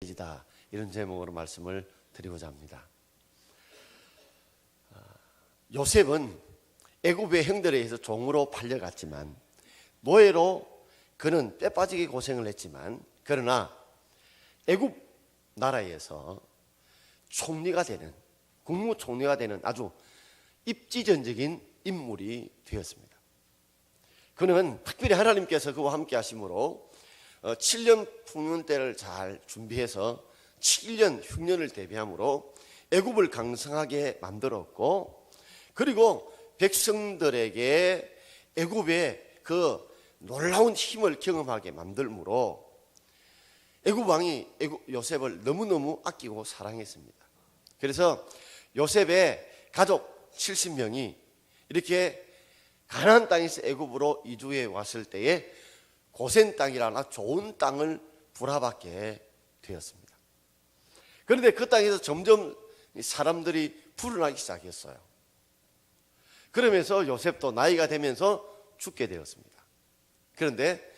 이다 이런 제목으로 말씀을 드리고자 합니다. 아, 요셉은 애굽의 형들에 의해서 종으로 팔려갔지만 노예로 그는 빼빠지게 고생을 했지만 그러나 애굽 나라에서 총리가 되는 국무총리가 되는 아주 입지전적인 인물이 되었습니다. 그는 특별히 하나님께서 그와 함께 하심으로 7년 풍년 때를 잘 준비해서 7년 흉년을 대비함으로 애굽을 강성하게 만들었고 그리고 백성들에게 애굽의 그 놀라운 힘을 경험하게 만들므로 애굽 왕이 애굽 요셉을 너무너무 아끼고 사랑했습니다. 그래서 요셉의 가족 70명이 이렇게 가나안 땅에서 애굽으로 이주해 왔을 때에 고센 땅이라나 좋은 땅을 불화받게 되었습니다. 그런데 그 땅에서 점점 사람들이 불어나기 시작했어요. 그러면서 요셉도 나이가 되면서 죽게 되었습니다. 그런데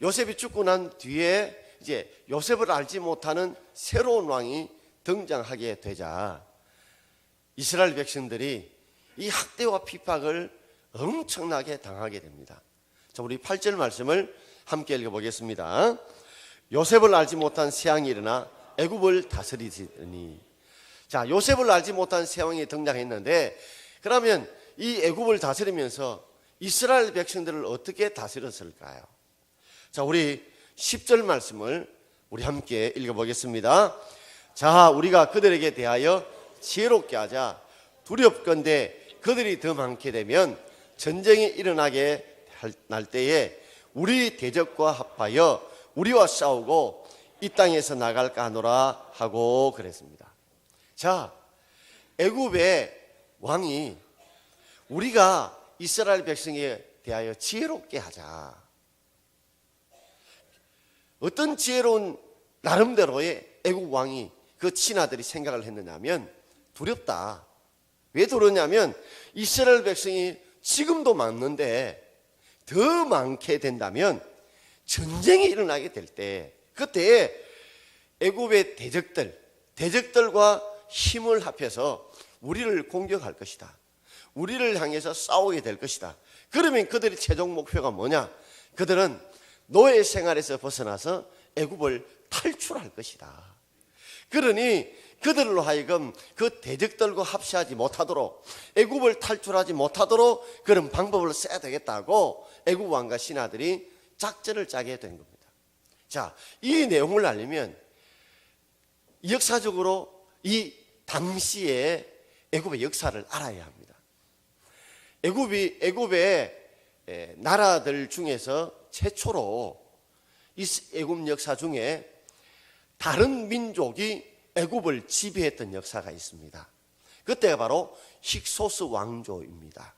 요셉이 죽고 난 뒤에 이제 요셉을 알지 못하는 새로운 왕이 등장하게 되자 이스라엘 백성들이 이 학대와 핍박을 엄청나게 당하게 됩니다. 자, 우리 8절 말씀을 함께 읽어보겠습니다. 요셉을 알지 못한 세왕이 일어나 애굽을 다스리니 자, 요셉을 알지 못한 세왕이 등장했는데 그러면 이 애굽을 다스리면서 이스라엘 백성들을 어떻게 다스렸을까요? 자, 우리 10절 말씀을 우리 함께 읽어보겠습니다. 자, 우리가 그들에게 대하여 지혜롭게 하자. 두렵건대 그들이 더 많게 되면 전쟁이 일어나게 날 때에 우리 대적과 합하여 우리와 싸우고 이 땅에서 나갈까 하노라 하고 그랬습니다. 자, 애굽의 왕이 우리가 이스라엘 백성에 대하여 지혜롭게 하자. 어떤 지혜로운 나름대로의 애국 왕이 그 친아들이 생각을 했느냐면 두렵다. 왜 두렵냐면 이스라엘 백성이 지금도 많는데 더 많게 된다면 전쟁이 일어나게 될 때 그때 애굽의 대적들 대적들과 힘을 합해서 우리를 공격할 것이다. 우리를 향해서 싸우게 될 것이다. 그러면 그들의 최종 목표가 뭐냐? 그들은 노예 생활에서 벗어나서 애굽을 탈출할 것이다. 그러니 그들로 하여금 그 대적들과 합시하지 못하도록 애굽을 탈출하지 못하도록 그런 방법을 써야 되겠다고 애굽 왕과 신하들이 작전을 짜게 된 겁니다. 자, 이 내용을 알려면 역사적으로 이 당시의 애굽의 역사를 알아야 합니다. 애굽이 애굽의 나라들 중에서 최초로 이 애굽 역사 중에 다른 민족이 애굽을 지배했던 역사가 있습니다. 그때가 바로 힉소스 왕조입니다.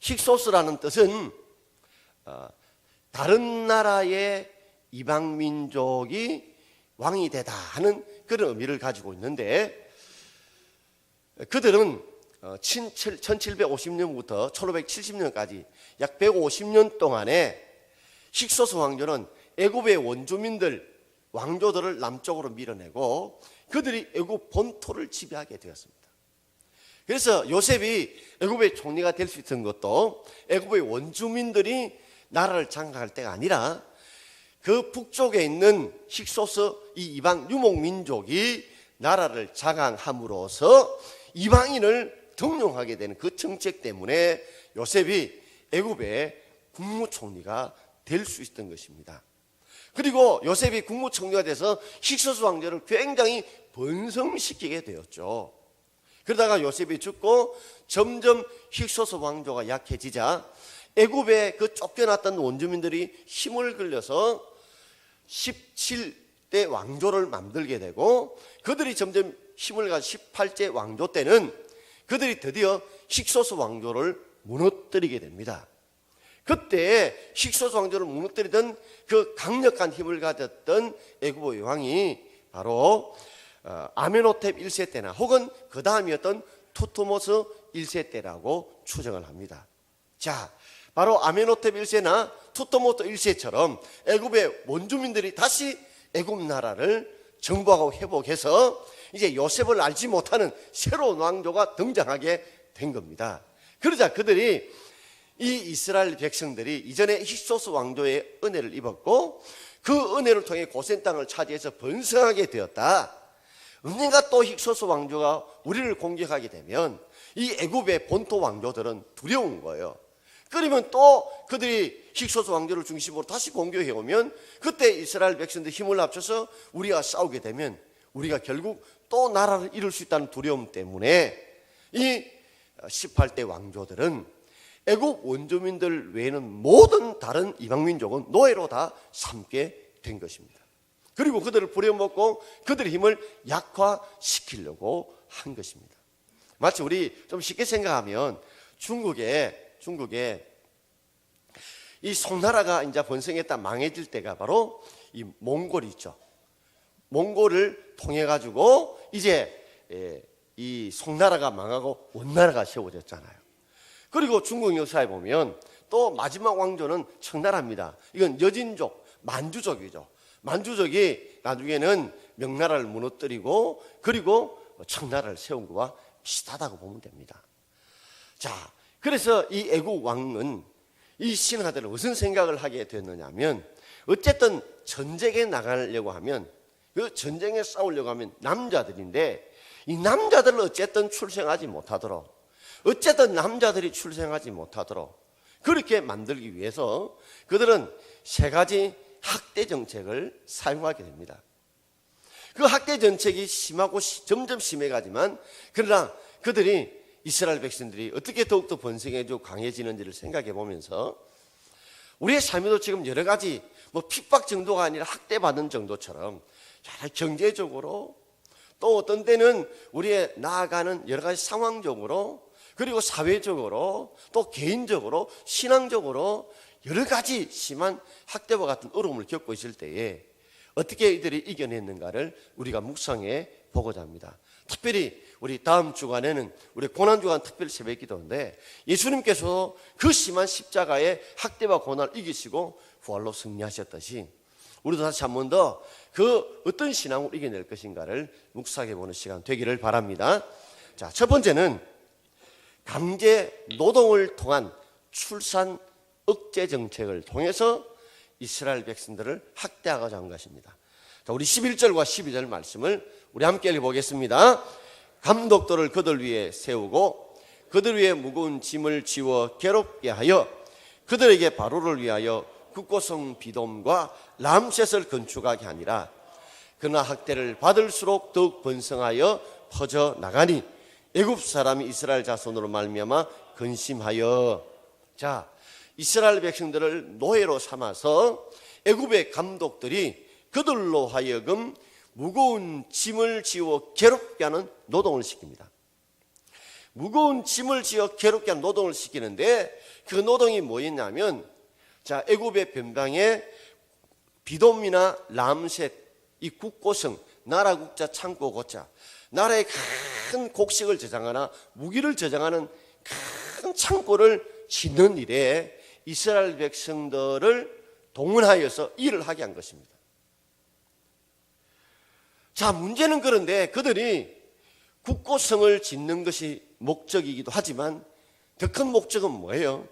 힉소스라는 뜻은 어, 다른 나라의 이방 민족이 왕이 되다 하는 그런 의미를 가지고 있는데 그들은 1750년부터 1570년까지 약 150년 동안에 힉소스 왕조는 애굽의 원주민들 왕조들을 남쪽으로 밀어내고 그들이 애굽 본토를 지배하게 되었습니다. 그래서 요셉이 애굽의 총리가 될 수 있던 것도 애굽의 원주민들이 나라를 장악할 때가 아니라 그 북쪽에 있는 힉소스 이 이방 유목 민족이 나라를 장악함으로써 이방인을 등용하게 되는 그 정책 때문에 요셉이 애굽의 국무총리가 될 수 있었던 것입니다. 그리고 요셉이 국무총리가 돼서 힉소스 왕조를 굉장히 번성시키게 되었죠. 그러다가 요셉이 죽고 점점 힉소스 왕조가 약해지자 애굽의 그 쫓겨났던 원주민들이 힘을 끌려서 17대 왕조를 만들게 되고 그들이 점점 힘을 가진 18제 왕조 때는 그들이 드디어 힉소스 왕조를 무너뜨리게 됩니다. 그때 힉소스 왕조를 무너뜨리던 그 강력한 힘을 가졌던 애굽의 왕이 바로 어, 아메노텝 1세 때나 혹은 그 다음이었던 투토모스 1세 때라고 추정을 합니다. 자, 바로 아메노텝 1세나 투토모스 1세처럼 애굽의 원주민들이 다시 애굽 나라를 정복하고 회복해서 이제 요셉을 알지 못하는 새로운 왕조가 등장하게 된 겁니다. 그러자 그들이 이 이스라엘 백성들이 이전에 힉소스 왕조의 은혜를 입었고 그 은혜를 통해 고센 땅을 차지해서 번성하게 되었다. 언젠가 또 힉소스 왕조가 우리를 공격하게 되면 이 애굽의 본토 왕조들은 두려운 거예요. 그러면 또 그들이 힉소스 왕조를 중심으로 다시 공격해 오면 그때 이스라엘 백성들 힘을 합쳐서 우리가 싸우게 되면 우리가 결국 또 나라를 잃을 수 있다는 두려움 때문에 이 18대 왕조들은 애국 원주민들 외에는 모든 다른 이방 민족은 노예로 다 삼게 된 것입니다. 그리고 그들을 부려먹고 그들의 힘을 약화시키려고 한 것입니다. 마치 우리 좀 쉽게 생각하면 중국에 중국에 이 송나라가 이제 번성했다 망해질 때가 바로 이 몽골이 있죠. 몽골을 통해 가지고 이제 예, 이 송나라가 망하고 원나라가 세워졌잖아요. 그리고 중국 역사에 보면 또 마지막 왕조는 청나라입니다. 이건 여진족, 만주족이죠. 만주족이 나중에는 명나라를 무너뜨리고 그리고 청나라를 세운 것과 비슷하다고 보면 됩니다. 자, 그래서 이 애국 왕은 이 신하들은 무슨 생각을 하게 됐느냐면 어쨌든 전쟁에 나가려고 하면 그 전쟁에 싸우려고 하면 남자들인데 이 남자들을 어쨌든 출생하지 못하도록 어쨌든 남자들이 출생하지 못하도록 그렇게 만들기 위해서 그들은 세 가지 학대 정책을 사용하게 됩니다. 그 학대 정책이 심하고 시- 점점 심해가지만 그러나 그들이 이스라엘 백성들이 어떻게 더욱더 번성해지고 강해지는지를 생각해 보면서 우리의 삶에도 지금 여러 가지 뭐 핍박 정도가 아니라 학대받는 정도처럼 잘 경제적으로 또 어떤 때는 우리의 나아가는 여러 가지 상황적으로 그리고 사회적으로 또 개인적으로 신앙적으로 여러 가지 심한 학대와 같은 어려움을 겪고 있을 때에 어떻게 이들이 이겨냈는가를 우리가 묵상해 보고자 합니다. 특별히 우리 다음 주간에는 우리 고난주간 특별 새벽 기도인데 예수님께서 그 심한 십자가의 학대와 고난을 이기시고 부활로 승리하셨듯이 우리도 다시 한 번 더 그 어떤 신앙으로 이겨낼 것인가를 묵상해 보는 시간 되기를 바랍니다. 자, 첫 번째는 강제 노동을 통한 출산 억제 정책을 통해서 이스라엘 백성들을 학대하고자 한 것입니다. 자, 우리 11절과 12절 말씀을 우리 함께 읽어보겠습니다. 감독들을 그들 위에 세우고 그들 위에 무거운 짐을 지워 괴롭게 하여 그들에게 바로를 위하여 국고성 비돔과 람셋을 건축하게 하니라. 그러나 학대를 받을수록 더욱 번성하여 퍼져 나가니 애굽 사람이 이스라엘 자손으로 말미암아 근심하여 자 이스라엘 백성들을 노예로 삼아서 애굽의 감독들이 그들로 하여금 무거운 짐을 지워 괴롭게 하는 노동을 시킵니다. 무거운 짐을 지어 괴롭게 하는 노동을 시키는데 그 노동이 뭐였냐면 자 애굽의 변방에 비돔이나 람셋 이 국고성 나라 국자 창고 고자 나라의 큰 곡식을 저장하나 무기를 저장하는 큰 창고를 짓는 일에 이스라엘 백성들을 동원하여서 일을 하게 한 것입니다. 자, 문제는 그런데 그들이 국고성을 짓는 것이 목적이기도 하지만 더 큰 목적은 뭐예요?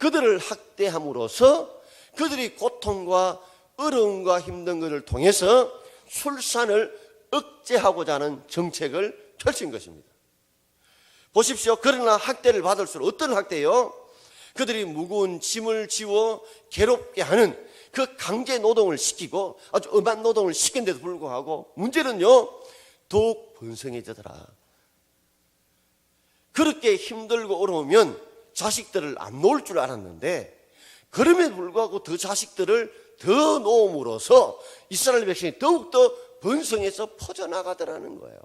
그들을 학대함으로써 그들이 고통과 어려움과 힘든 것을 통해서 출산을 억제하고자 하는 정책을 펼친 것입니다. 보십시오. 그러나 학대를 받을수록 어떤 학대요? 그들이 무거운 짐을 지워 괴롭게 하는 그 강제 노동을 시키고 아주 엄한 노동을 시킨데도 불구하고 문제는요 더욱 번성해지더라. 그렇게 힘들고 어려우면 자식들을 안 놓을 줄 알았는데 그럼에도 불구하고 더 자식들을 더 놓음으로써 이스라엘 백성이 더욱더 번성해서 퍼져나가더라는 거예요.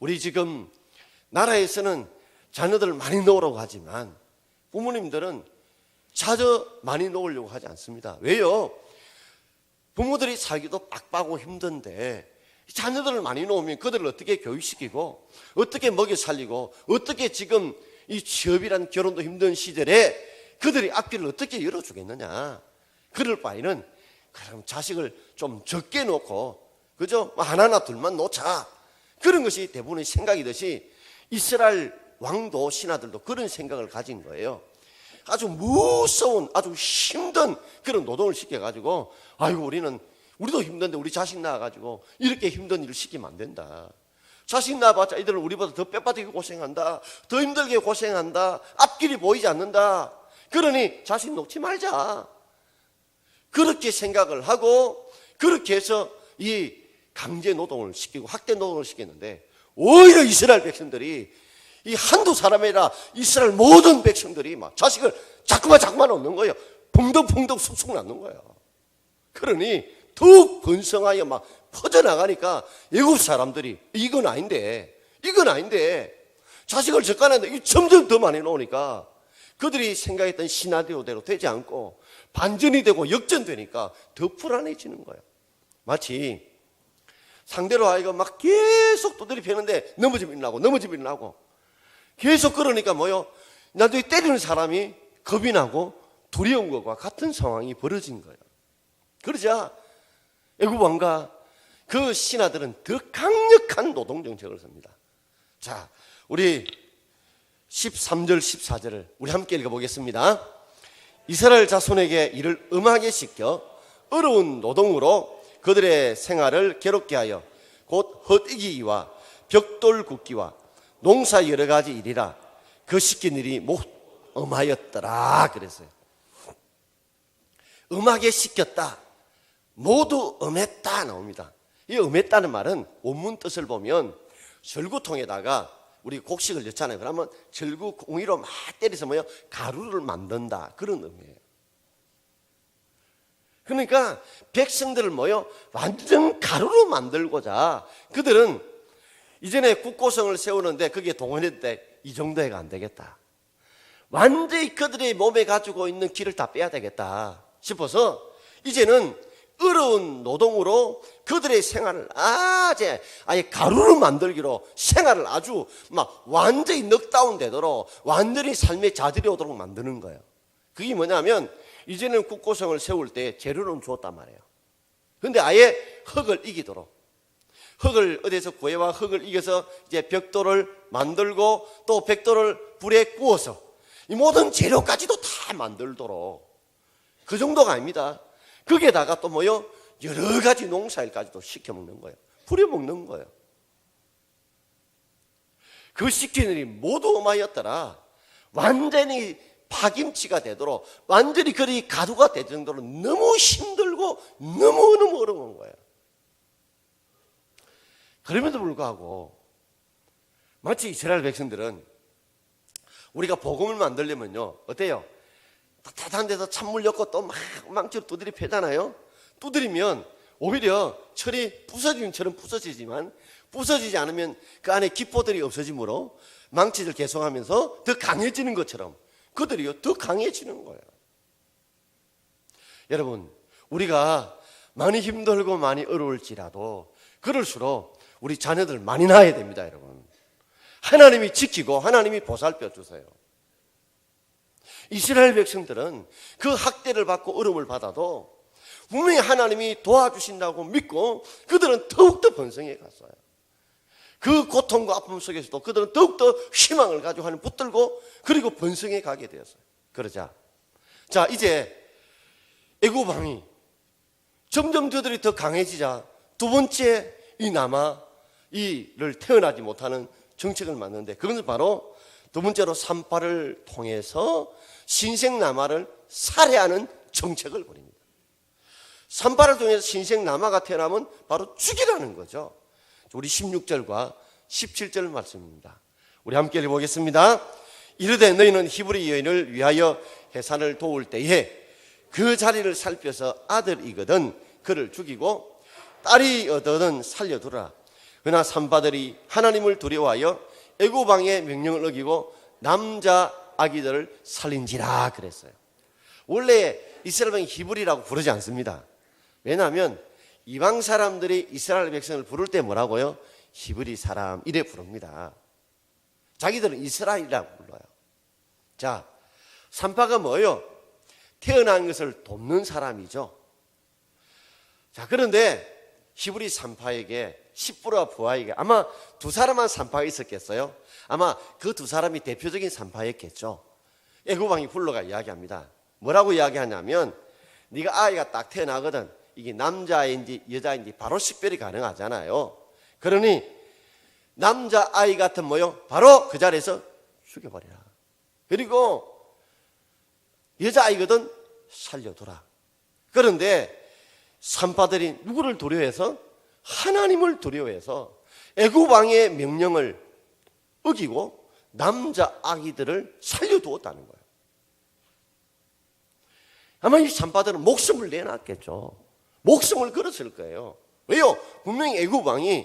우리 지금 나라에서는 자녀들을 많이 놓으라고 하지만 부모님들은 자녀 많이 놓으려고 하지 않습니다. 왜요? 부모들이 살기도 빡빡하고 힘든데 자녀들을 많이 놓으면 그들을 어떻게 교육시키고 어떻게 먹여 살리고 어떻게 지금 이 취업이란 결혼도 힘든 시절에 그들이 앞길을 어떻게 열어주겠느냐. 그럴 바에는 그럼 자식을 좀 적게 놓고 그죠? 뭐 하나나 둘만 놓자. 그런 것이 대부분의 생각이듯이 이스라엘 왕도 신하들도 그런 생각을 가진 거예요. 아주 무서운 아주 힘든 그런 노동을 시켜가지고 아이고 우리는 우리도 힘든데 우리 자식 낳아가지고 이렇게 힘든 일을 시키면 안 된다. 자식 낳아봤자 이들은 우리보다 더 뼈빠지게 고생한다. 더 힘들게 고생한다. 앞길이 보이지 않는다. 그러니 자식 놓지 말자. 그렇게 생각을 하고 그렇게 해서 이 강제 노동을 시키고 학대 노동을 시켰는데 오히려 이스라엘 백성들이 이 한두 사람이 아니라 이스라엘 모든 백성들이 막 자식을 자꾸만 자꾸만 얻는 거예요. 펑덕펑덕 쑥쑥 낳는 거예요. 그러니 더욱 번성하여 막 퍼져나가니까 외국 사람들이 이건 아닌데 이건 아닌데 자식을 적가는데 점점 더 많이 나오니까 그들이 생각했던 시나리오대로 되지 않고 반전이 되고 역전되니까 더 불안해지는 거예요. 마치 상대로 아이가 막 계속 두드리 패는데 넘어지면 일어나고 넘어지면 일어나고 계속 그러니까 뭐요? 나중에 때리는 사람이 겁이 나고 두려운 것과 같은 상황이 벌어진 거예요. 그러자 애굽 왕과 그 신하들은 더 강력한 노동 정책을 씁니다. 자, 우리 13절 14절을 우리 함께 읽어 보겠습니다. 이스라엘 자손에게 이를 음하게 시켜 어려운 노동으로 그들의 생활을 괴롭게 하여 곧 헛이기와 벽돌 굽기와 농사 여러 가지 일이라 그 시킨 일이 못 음하였더라 그랬어요. 음하게 시켰다. 모두 음했다 나옵니다. 이 음했다는 말은 원문 뜻을 보면 절구통에다가 우리 곡식을 넣잖아요. 그러면 절구 공이로 막 때려서 뭐요? 가루를 만든다. 그런 의미예요. 그러니까 백성들을 뭐요? 완전 가루로 만들고자 그들은 이전에 국고성을 세우는데 그게 동원했는데 이 정도 해가 안 되겠다. 완전히 그들의 몸에 가지고 있는 기를 다 빼야 되겠다 싶어서 이제는 어려운 노동으로 그들의 생활을 아제 아예 가루로 만들기로 생활을 아주 막 완전히 넉다운 되도록 완전히 삶의 자질이 오도록 만드는 거예요. 그게 뭐냐면 이제는 국고성을 세울 때 재료는 주었단 말이에요. 근데 아예 흙을 이기도록 흙을 어디서 구해와 흙을 이겨서 이제 벽돌을 만들고 또 벽돌을 불에 구워서 이 모든 재료까지도 다 만들도록 그 정도가 아닙니다. 거기에다가 또 뭐요? 여러 가지 농사일까지도 시켜 먹는 거예요. 부려 먹는 거예요. 그 시키는 일이 모두 어마였더라. 완전히 파김치가 되도록 완전히 그리 가두가 될 정도로 너무 힘들고 너무너무 어려운 거예요. 그럼에도 불구하고 마치 이스라엘 백성들은 우리가 복음을 만들려면요 어때요? 따뜻한 데서 찬물 엮고 또 막 망치로 두드리 패잖아요. 두드리면 오히려 철이 부서지면처럼 부서지지만 부서지지 않으면 그 안에 기포들이 없어지므로 망치를 개성하면서 더 강해지는 것처럼 그들이요 더 강해지는 거예요. 여러분 우리가 많이 힘들고 많이 어려울지라도 그럴수록 우리 자녀들 많이 낳아야 됩니다, 여러분. 하나님이 지키고 하나님이 보살펴 주세요. 이스라엘 백성들은 그 학대를 받고 어려움을 받아도 분명히 하나님이 도와주신다고 믿고 그들은 더욱더 번성해 갔어요. 그 고통과 아픔 속에서도 그들은 더욱더 희망을 가지고 하는 붙들고 그리고 번성해 가게 되었어요. 그러자 자 이제 애굽 왕이 점점 저들이 더 강해지자 두 번째 이 남아 이를 태어나지 못하는 정책을 만드는데 그것은 바로 두 번째로 산파를 통해서 신생 남아를 살해하는 정책을 벌입니다. 산파를 통해서 신생 남아가 태어나면 바로 죽이라는 거죠. 우리 16절과 17절 말씀입니다. 우리 함께 읽어보겠습니다. 이르되 너희는 히브리 여인을 위하여 해산을 도울 때에 그 자리를 살펴서 아들이거든 그를 죽이고 딸이 얻어든 살려두라. 그러나 산파들이 하나님을 두려워하여 애고방의 명령을 어기고 남자 아기들을 살린지라 그랬어요. 원래 이스라엘 백성 히브리라고 부르지 않습니다. 왜냐하면 이방 사람들이 이스라엘 백성을 부를 때 뭐라고요? 히브리 사람 이래 부릅니다. 자기들은 이스라엘이라고 불러요. 자, 산파가 뭐예요? 태어난 것을 돕는 사람이죠. 자, 그런데 히브리 산파에게 시부라 부하에게 아마 두 사람만 산파가 있었겠어요? 아마 그 두 사람이 대표적인 산파였겠죠. 애굽왕이 불러가 이야기합니다. 뭐라고 이야기하냐면 네가 아이가 딱 태어나거든. 이게 남자인지 여자인지 바로 식별이 가능하잖아요. 그러니 남자 아이 같은 모형 바로 그 자리에서 죽여버리라. 그리고 여자 아이거든 살려둬라. 그런데 산파들이 누구를 두려워해서 하나님을 두려워해서 애굽 왕의 명령을 어기고 남자 아기들을 살려두었다는 거예요. 아마 이 산파들은 목숨을 내놨겠죠. 목숨을 걸었을 거예요. 왜요? 분명히 애굽 왕이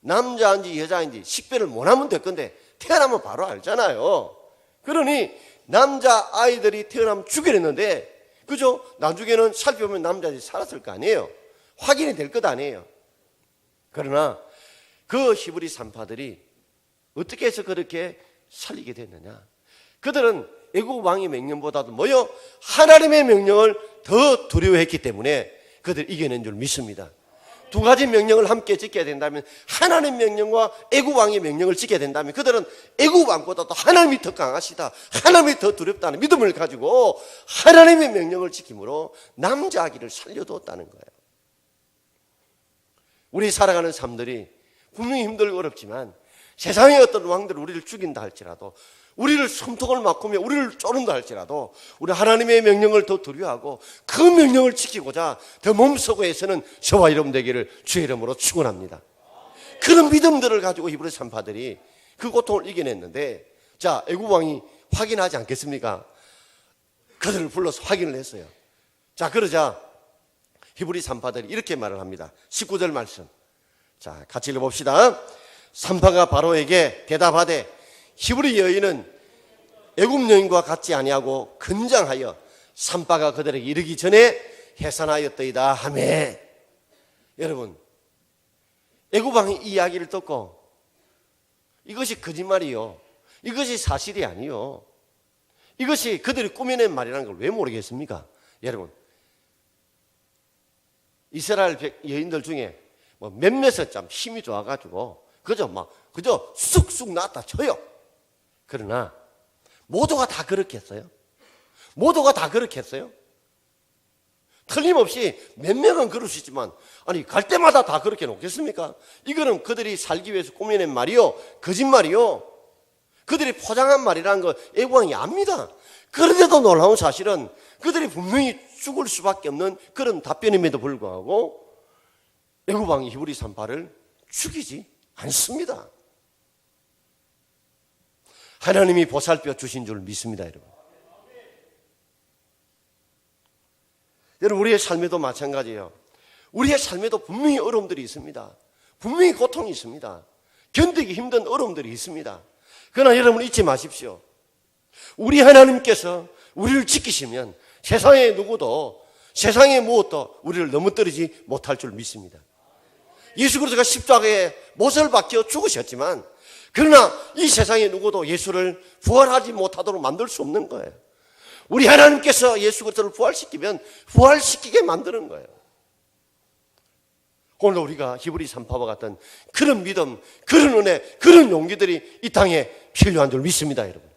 남자인지 여자인지 식별을 못하면 될 건데 태어나면 바로 알잖아요. 그러니 남자 아이들이 태어나면 죽이랬는데 그죠? 나중에는 살펴보면 남자들이 살았을 거 아니에요. 확인이 될 것 아니에요. 그러나 그 히브리 산파들이 어떻게 해서 그렇게 살리게 됐느냐? 그들은 애국 왕의 명령보다도 뭐요? 하나님의 명령을 더 두려워했기 때문에 그들 이겨낸 줄 믿습니다. 두 가지 명령을 함께 지켜야 된다면 하나님 명령과 애국 왕의 명령을 지켜야 된다면 그들은 애국 왕보다 도 하나님이 더 강하시다. 하나님이 더 두렵다는 믿음을 가지고 하나님의 명령을 지킴으로 남자 아기를 살려두었다는 거예요. 우리 살아가는 삶들이 분명히 힘들고 어렵지만 세상의 어떤 왕들 우리를 죽인다 할지라도 우리를 손톱을 막으며 우리를 쪼른다 할지라도 우리 하나님의 명령을 더 두려워하고 그 명령을 지키고자 더 몸속에서는 저와 이름 되기를 주의 이름으로 축원합니다. 그런 믿음들을 가지고 히브리 산파들이 그 고통을 이겨냈는데 자 애굽 왕이 확인하지 않겠습니까? 그들을 불러서 확인을 했어요. 자 그러자 히브리 산파들이 이렇게 말을 합니다. 19절 말씀. 자 같이 읽어봅시다. 산파가 바로에게 대답하되 히브리 여인은 애굽 여인과 같지 아니하고 근장하여 산바가 그들에게 이르기 전에 해산하였더이다. 하매 여러분 애굽 왕이 이 이야기를 듣고 이것이 거짓말이요. 이것이 사실이 아니요. 이것이 그들이 꾸며낸 말이라는 걸 왜 모르겠습니까? 여러분 이스라엘 여인들 중에 뭐 몇몇은 참 힘이 좋아가지고 그저 막 그저 쑥쑥 나왔다 쳐요. 그러나 모두가 다 그렇겠어요? 모두가 다 그렇겠어요? 틀림없이 몇 명은 그럴 수 있지만 아니 갈 때마다 다 그렇게 놓겠습니까? 이거는 그들이 살기 위해서 꾸며낸 말이요 거짓말이요 그들이 포장한 말이라는 거 애국왕이 압니다 그런데도 놀라운 사실은 그들이 분명히 죽을 수밖에 없는 그런 답변임에도 불구하고 애국왕이 히브리 산파를 죽이지 않습니다 하나님이 보살펴 주신 줄 믿습니다, 여러분. 여러분, 우리의 삶에도 마찬가지예요. 우리의 삶에도 분명히 어려움들이 있습니다. 분명히 고통이 있습니다. 견디기 힘든 어려움들이 있습니다. 그러나 여러분 잊지 마십시오. 우리 하나님께서 우리를 지키시면 세상에 누구도 세상에 무엇도 우리를 넘어뜨리지 못할 줄 믿습니다. 예수 그리스도가 십자가에 못을 박혀 죽으셨지만 그러나 이 세상에 누구도 예수를 부활하지 못하도록 만들 수 없는 거예요. 우리 하나님께서 예수 그리스도를 부활시키면 부활시키게 만드는 거예요. 오늘 우리가 히브리 산파와 같은 그런 믿음, 그런 은혜, 그런 용기들이 이 땅에 필요한 줄 믿습니다, 여러분.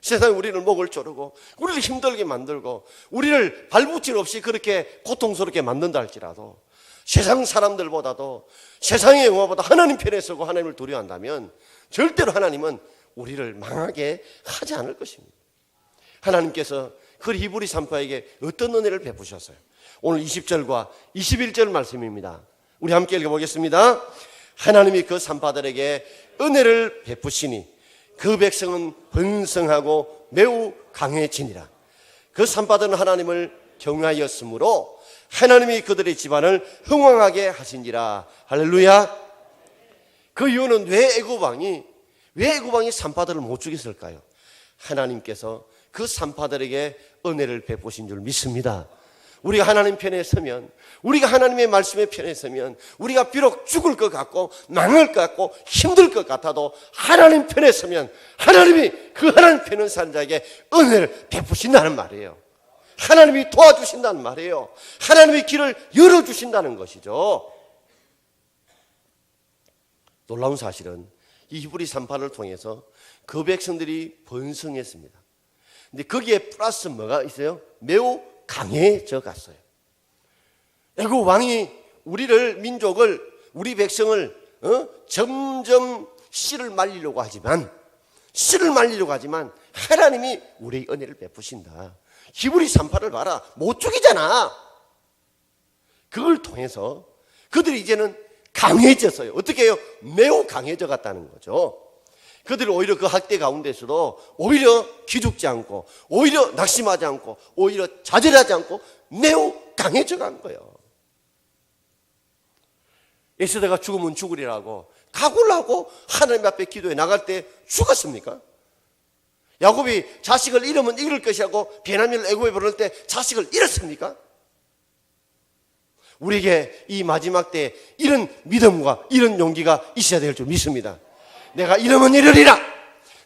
세상에 우리를 목을 조르고 우리를 힘들게 만들고 우리를 발붙일 없이 그렇게 고통스럽게 만든다 할지라도 세상 사람들보다도 세상의 영화보다 하나님 편에 서고 하나님을 두려워한다면 절대로 하나님은 우리를 망하게 하지 않을 것입니다. 하나님께서 그 히브리 산파에게 어떤 은혜를 베푸셨어요? 오늘 20절과 21절 말씀입니다. 우리 함께 읽어보겠습니다. 하나님이 그 산파들에게 은혜를 베푸시니 그 백성은 번성하고 매우 강해지니라. 그 산파들은 하나님을 경하였으므로 하나님이 그들의 집안을 흥왕하게 하신지라. 할렐루야. 그 이유는 왜 애굽 왕이 왜 애굽 왕이 산파들을 못 죽였을까요? 하나님께서 그 산파들에게 은혜를 베푸신 줄 믿습니다. 우리가 하나님 편에 서면, 우리가 하나님의 말씀의 편에 서면, 우리가 비록 죽을 것 같고, 망할 것 같고, 힘들 것 같아도, 하나님 편에 서면, 하나님이 그 하나님 편은 사는 자에게 은혜를 베푸신다는 말이에요. 하나님이 도와주신다는 말이에요. 하나님의 길을 열어주신다는 것이죠. 놀라운 사실은 이 히브리 산파를 통해서 그 백성들이 번성했습니다. 근데 거기에 플러스 뭐가 있어요? 매우 강해져 갔어요. 애국 왕이 우리를 민족을 우리 백성을 어? 점점 씨를 말리려고 하지만 씨를 말리려고 하지만 하나님이 우리의 은혜를 베푸신다. 히브리 산파를 봐라 못 죽이잖아. 그걸 통해서 그들이 이제는 강해졌어요. 어떻게 해요? 매우 강해져 갔다는 거죠. 그들이 오히려 그 학대 가운데서도 오히려 기죽지 않고 오히려 낙심하지 않고 오히려 좌절하지 않고 매우 강해져 간 거예요. 에스더가 죽으면 죽으리라고 각오를 하고 하나님 앞에 기도해 나갈 때 죽었습니까? 야곱이 자식을 잃으면 잃을 것이라고 베냐민을 애굽에 보낼 때 자식을 잃었습니까? 우리에게 이 마지막 때 이런 믿음과 이런 용기가 있어야 될 줄 믿습니다. 내가 잃으면 잃으리라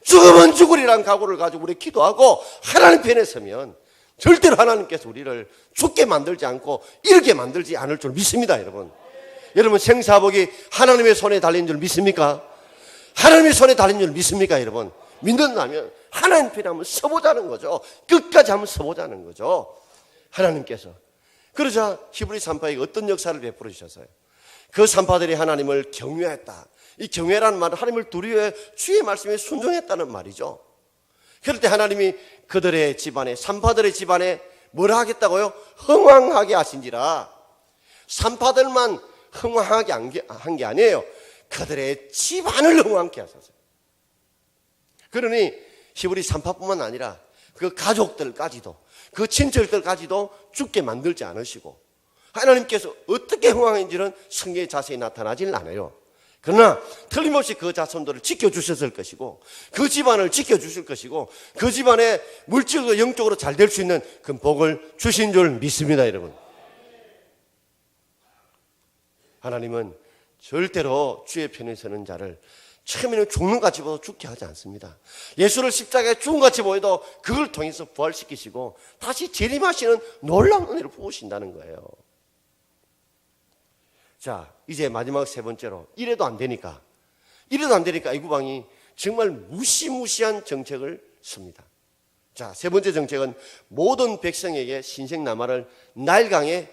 죽으면 죽으리라는 각오를 가지고 우리 기도하고 하나님 편에 서면 절대로 하나님께서 우리를 죽게 만들지 않고 잃게 만들지 않을 줄 믿습니다 여러분 여러분 생사복이 하나님의 손에 달린 줄 믿습니까? 하나님의 손에 달린 줄 믿습니까 여러분? 믿는다면 하나님 편에 한번 서보자는 거죠 끝까지 한번 서보자는 거죠 하나님께서 그러자 히브리 산파에게 어떤 역사를 베풀어 주셨어요 그 산파들이 하나님을 경외했다 이 경외라는 말은 하나님을 두려워해 주의 말씀에 순종했다는 말이죠. 그럴 때 하나님이 그들의 집안에 산파들의 집안에 뭐라 하겠다고요? 흥왕하게 하신지라. 산파들만 흥왕하게 한 게 아니에요. 그들의 집안을 흥왕케 하셨어요. 그러니 히브리 산파뿐만 아니라 그 가족들까지도 그 친척들까지도 죽게 만들지 않으시고 하나님께서 어떻게 흥왕인지는 성경에 자세히 나타나질 않아요. 그러나 틀림없이 그 자손들을 지켜주셨을 것이고 그 집안을 지켜주실 것이고 그 집안에 물질도 영적으로 잘 될 수 있는 그 복을 주신 줄 믿습니다 여러분 하나님은 절대로 주의 편에 서는 자를 처음에는 죽는 같이 보도 죽게 하지 않습니다 예수를 십자가에 죽은 같이 보여도 그걸 통해서 부활시키시고 다시 재림하시는 놀라운 은혜를 부으신다는 거예요 자, 이제 마지막 세 번째로 이래도 안 되니까 이래도 안 되니까 애구방이 정말 무시무시한 정책을 씁니다. 자, 세 번째 정책은 모든 백성에게 신생나마를 나일강에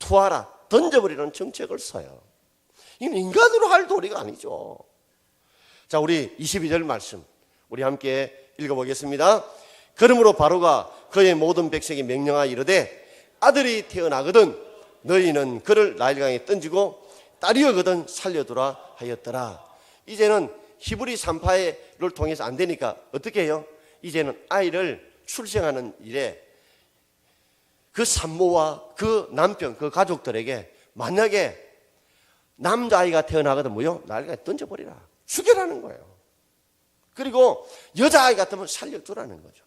투하라 던져버리는 정책을 써요. 이건 인간으로 할 도리가 아니죠. 자, 우리 22절 말씀 우리 함께 읽어보겠습니다. 그러므로 바로가 그의 모든 백성이 명령하여 이르되 아들이 태어나거든 너희는 그를 나일강에 던지고 딸이여거든 살려두라 하였더라. 이제는 히브리 산파를 통해서 안 되니까 어떻게 해요? 이제는 아이를 출생하는 일에 그 산모와 그 남편, 그 가족들에게 만약에 남자아이가 태어나거든 뭐요? 나일강에 던져버리라. 죽여라는 거예요. 그리고 여자아이 같으면 살려두라는 거죠.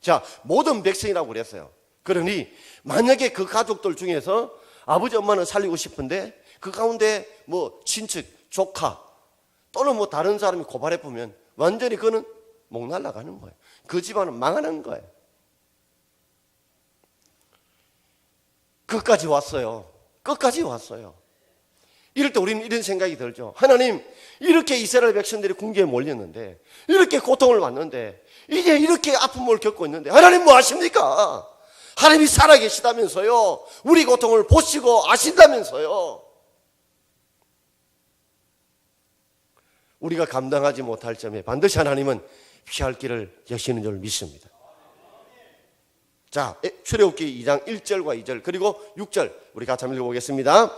자, 모든 백성이라고 그랬어요. 그러니 만약에 그 가족들 중에서 아버지 엄마는 살리고 싶은데 그 가운데 뭐 친척, 조카 또는 뭐 다른 사람이 고발해 보면 완전히 그는 목 날라가는 거예요. 그 집안은 망하는 거예요. 끝까지 왔어요. 끝까지 왔어요. 이럴 때 우리는 이런 생각이 들죠. 하나님, 이렇게 이스라엘 백성들이 궁지에 몰렸는데, 이렇게 고통을 받는데, 이제 이렇게 아픔을 겪고 있는데, 하나님 뭐 하십니까? 하나님이 살아계시다면서요. 우리 고통을 보시고 아신다면서요. 우리가 감당하지 못할 점에 반드시 하나님은 피할 길을 여시는 줄 믿습니다. 자, 출애굽기 2장 1절과 2절 그리고 6절 우리 같이 한번 읽어보겠습니다.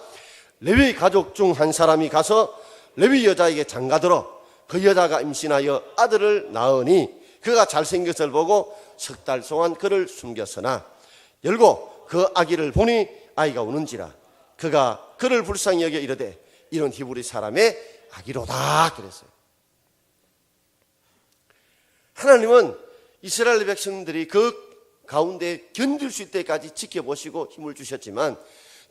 레위 가족 중 한 사람이 가서 레위 여자에게 장가들어 그 여자가 임신하여 아들을 낳으니 그가 잘생겼을 보고 석 달 동안 그를 숨겼으나 열고 그 아기를 보니 아이가 우는지라 그가 그를 불쌍히 여겨 이르되 이런 히브리 사람의 아기로다 그랬어요. 하나님은 이스라엘 백성들이 그 가운데 견딜 수 있때까지 지켜보시고 힘을 주셨지만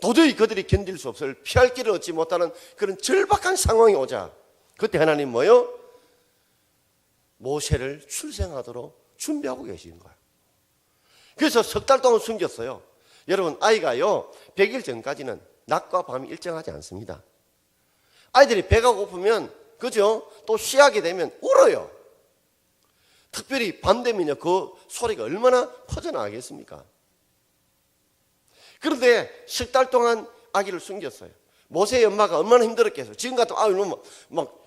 도저히 그들이 견딜 수 없을 피할 길을 얻지 못하는 그런 절박한 상황이 오자 그때 하나님 뭐요? 모세를 출생하도록 준비하고 계시는 거예요. 그래서 석 달 동안 숨겼어요. 여러분, 아이가요, 100일 전까지는 낮과 밤이 일정하지 않습니다. 아이들이 배가 고프면, 그죠? 또 쉬하게 되면 울어요. 특별히 밤 되면요, 그 소리가 얼마나 퍼져나가겠습니까? 그런데 석 달 동안 아기를 숨겼어요. 모세의 엄마가 얼마나 힘들었겠어요. 지금 같으면, 아, 이놈 막, 막,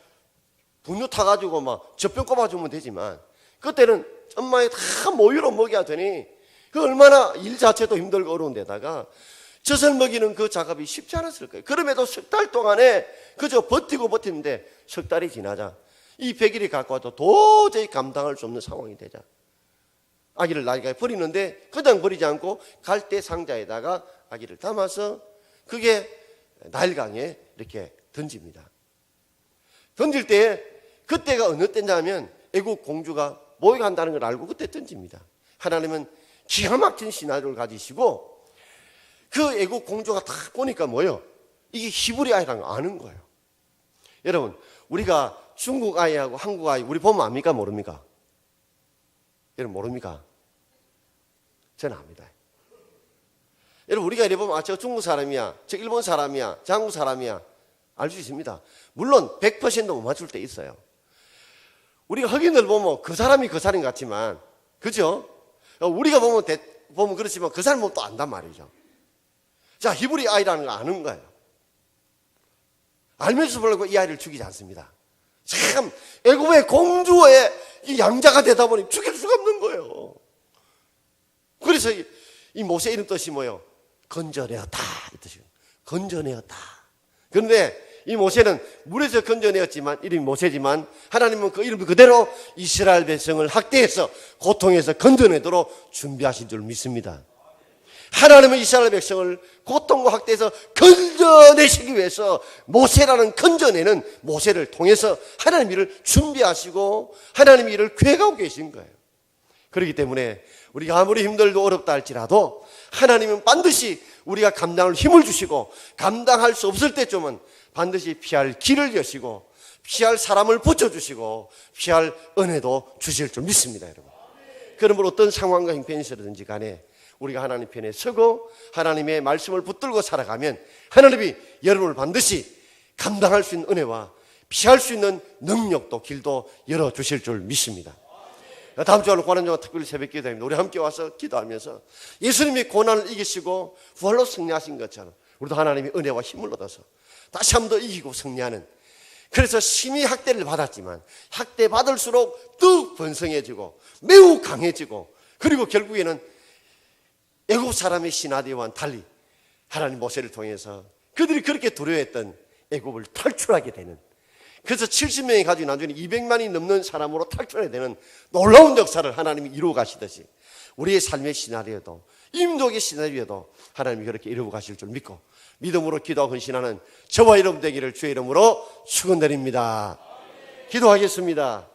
분유 타가지고 막 젖병 꼽아주면 되지만, 그때는 엄마의 다 모유로 먹여야 되니, 그 얼마나 일 자체도 힘들고 어려운 데다가, 젖을 먹이는 그 작업이 쉽지 않았을 거예요. 그럼에도 석 달 동안에 그저 버티고 버티는데 석 달이 지나자 이 100일이 갖고 와도 도저히 감당할 수 없는 상황이 되자. 아기를 나이가 버리는데 그냥 버리지 않고 갈대 상자에다가 아기를 담아서 그게 나일강에 이렇게 던집니다. 던질 때 그때가 어느 때냐면 애국 공주가 모욕한다는 걸 알고 그때 던집니다. 하나님은 기가 막힌 시나리오를 가지시고 그 애국 공주가 딱 보니까 뭐요? 이게 히브리 아이라는 거 아는 거예요. 여러분, 우리가 중국 아이하고 한국 아이 우리 보면 압니까 모릅니까? 여러분 모릅니까? 압니다. 여러분 우리가 이래 보면 아 저 중국 사람이야, 저 일본 사람이야, 저 한국 사람이야 알 수 있습니다. 물론 100%못 맞출 때 있어요. 우리가 흑인을 보면 그 사람이 그 사람 같지만 그죠? 우리가 보면 대- 보면 그렇지만 그 사람 보면 또 안단 말이죠. 자 히브리 아이라는 거 아는 거예요. 알면서 불구하고 이 아이를 죽이지 않습니다. 참 애굽의 공주의 이 양자가 되다 보니 죽일 거예요. 그래서 이, 이 모세 이름 뜻이 뭐요? 건져내었다 이 뜻이에요. 건져내었다. 그런데 이 모세는 물에서 건져내었지만 이름이 모세지만 하나님은 그 이름 그대로 이스라엘 백성을 학대해서 고통해서 건져내도록 준비하신 줄 믿습니다. 하나님은 이스라엘 백성을 고통과 학대에서 건져내시기 위해서 모세라는 건져내는 모세를 통해서 하나님 일을 준비하시고 하나님 일을 계획하고 계신 거예요. 그렇기 때문에 우리가 아무리 힘들고 어렵다 할지라도 하나님은 반드시 우리가 감당할 힘을 주시고 감당할 수 없을 때쯤은 반드시 피할 길을 여시고 피할 사람을 붙여주시고 피할 은혜도 주실 줄 믿습니다, 여러분. 그러므로 어떤 상황과 형편이 있어든지 간에 우리가 하나님 편에 서고 하나님의 말씀을 붙들고 살아가면 하나님이 여러분을 반드시 감당할 수 있는 은혜와 피할 수 있는 능력도 길도 열어주실 줄 믿습니다. 다음 주에 고난주가 특별히 새벽 기도입니다. 우리 함께 와서 기도하면서 예수님이 고난을 이기시고 부활로 승리하신 것처럼 우리도 하나님의 은혜와 힘을 얻어서 다시 한 번 더 이기고 승리하는 그래서 심히 학대를 받았지만 학대 받을수록 더욱 번성해지고 매우 강해지고 그리고 결국에는 애국 사람의 시나리오와는 달리 하나님 모세를 통해서 그들이 그렇게 두려워했던 애국을 탈출하게 되는 그래서 70명이 가지고 나중에 200만이 넘는 사람으로 탈출하게 되는 놀라운 역사를 하나님이 이루어 가시듯이 우리의 삶의 시나리오도 임독의 시나리오도 하나님이 그렇게 이루어 가실 줄 믿고 믿음으로 기도하고 헌신하는 저와 여러분 되기를 주의 이름으로 축원드립니다. 기도하겠습니다.